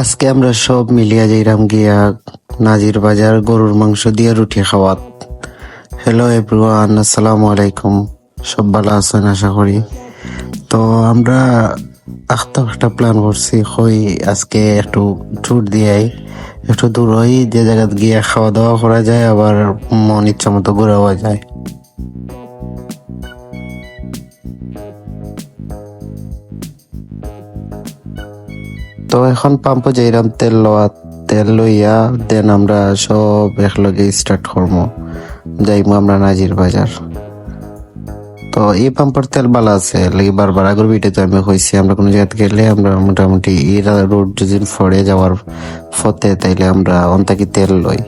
আজকে আমরা সব মিলিয়া যাইরাম গিয়া নাজির বাজার গরুর মাংস দিয়ে রুটি খাওয়াত। হ্যালো এভরিওয়ান আসসালামু আলাইকুম। সব ভালো আছেন আশা করি। তো আমরা আখতা একটা প্ল্যান করছি হই আজকে একটু ট্যুর দিয়াই। একটু দূর হই যে জায়গায় গিয়ে খাওয়া দাওয়া করা যায়, আবার মন ইচ্ছা মতো ঘুরাও যায়। তো এখন পাম্পে যাইরাম তেল লওয়া, তেল লইয়া দেন আমরা সব একলগে স্টার্ট করব যাইমু আমরা নাজির বাজার। তো এই পাম্পের তেল ভালো আছে, লাগি বারবার আগর বিটে তো আমি হয়েছি আমরা কোনো জায়গাতে গেলে আমরা মোটামুটি এই রোড যদি ফড়ে যাওয়ার ফতে তাইলে আমরা অন্তাকি তেল লই।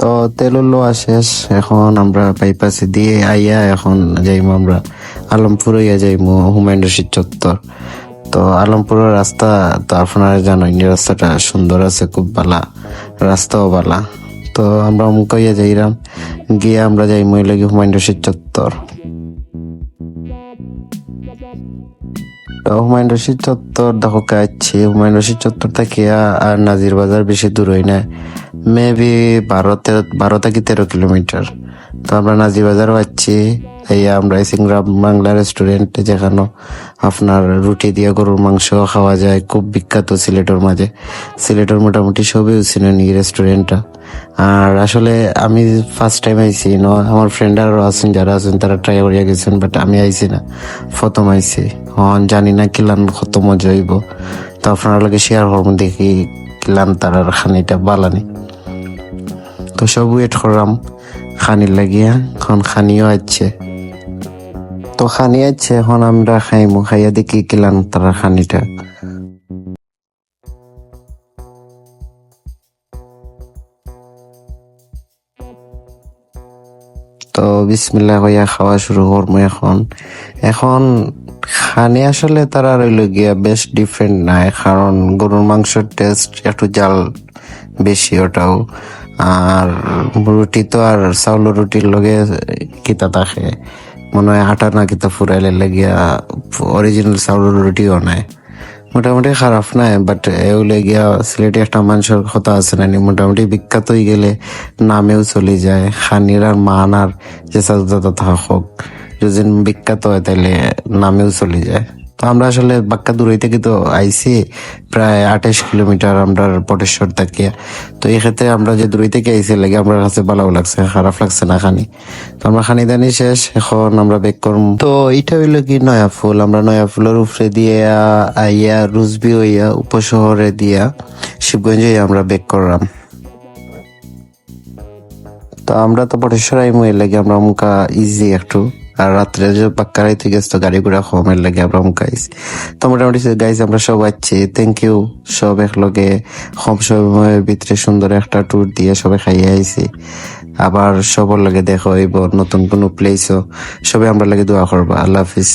তো তেল লোয়া শেষ, এখন আমরা বাইপাসে দিয়ে আইয়া এখন যাইমু আমরা আলমপুর যাইমু, হুমায়ুন রশিদ চত্বর। তো আলমপুরের রাস্তা, তো আপনারা জানেন রাস্তাটা সুন্দর আছে, খুব ভালা রাস্তাও ভালা তো আমরা অমুক হইয়া যাইরাম, গিয়ে আমরা যাইমু লাগে হুমায়ুন রশিদ চত্বর। হুমায়ুন রশিদ চত্বর দেখো কাছে, হুমায়ুন রশিদ চত্বর থেকে আর নাজির বাজার বেশি দূর হই না। মেবি বারো তেরো বারো থেকে তেরো কিলোমিটার। তো আমরা নাজির বাজার পাচ্ছি এই আমরা সিংরাম বাংলা রেস্টুরেন্টে যেখানে আপনার রুটি দিয়ে গরুর মাংস খাওয়া যায়, খুব বিখ্যাত সিলেটের মাঝে। সিলেটের মোটামুটি সবই চিনেন এই রেস্টুরেন্টটা আর আসলে আমি ফার্স্ট টাইম আইছি, ন, আমার ফ্রেন্ড আরও আছেন, যারা আছেন, তারা ট্রাই করিয়া গেছেন বাট আমি আইছি না। প্রথম আইছি। হন, জানি না কিলান কত মজা হইব। তো আপনার লগে শেয়ার করব, দেখি কিলান তারার খানিটা বালানি তো সব ওয়েট করলাম। খানির লাগিয়া, এখন খানিও আছে তো খানি আছে, এখন আমরা খাইমু। খাইয়া দেখি কিলান তারা খানিটা। তো বিসমিল্লা হইয়া খাওয়া শুরু করব এখন। এখন খানি আসলে তারা রইল গিয়া বেশ ডিফারেন্ট নাই, কারণ গরুর মাংসের টেস্ট একটু জাল বেশি ওটাও। আর রুটি তো আর চাউল রুটির লগে কিতা থাকে। মনে হয় আটা না কিতা ফুরাইলে লাগিয়া অরিজিনাল চাউলের রুটিও নাই। মোটামুটি খারাপ নাই বাট এগুলো গিয়া সিলেটে একটা মানুষের কথা আছে না মোটামুটি বিখ্যাত হয়ে গেলে নামেও চলে যায়। খানির আর মান আর যে সাজদাদা হোক যদি বিখ্যাত হয় তাহলে নামেও চলে যায়। তো আমরা আসলে বাক্কা দূরই থেকে, তো আইসি প্রায় আঠাশ কিলোমিটার আমরা পটেশ্বর থেকে। তো এই ক্ষেত্রে আমরা যে দূরই থেকে আইসি লাগে আমরা কাছে ভালো লাগছে, খারাপ লাগছে না খানি। তো আমরা খানি দানি শেষ, এখন আমরা বেক করব তো এটা হইল কি নয়া ফুল? আমরা নয়া ফুলের উপরে দিয়ে আইয়া, রুজবি হইয়া, উপশহরে দিয়া শিবগঞ্জে আমরা বেক করলাম। তো আমরা তো পটেশ্বর আইমু লাগে আমরা মুখা ইজি একটু। আর রাত্রে যে পাক্কা রাইতে গেছে তো গাড়ি ঘোড়া হোমের লাগে আমরা গাইস তো মোটামুটি গাইস আমরা সব আছি থ্যাংক ইউ সব একলগে হোম সময়ের ভিতরে সুন্দর একটা ট্যুর দিয়ে সবাই খাইয়ে আইছি। আবার সবার লাগে দেখা হইব, নতুন কোনো প্লেসও সবাই আমরা লাগে দোয়া করবা। আল্লাহ হাফিজ।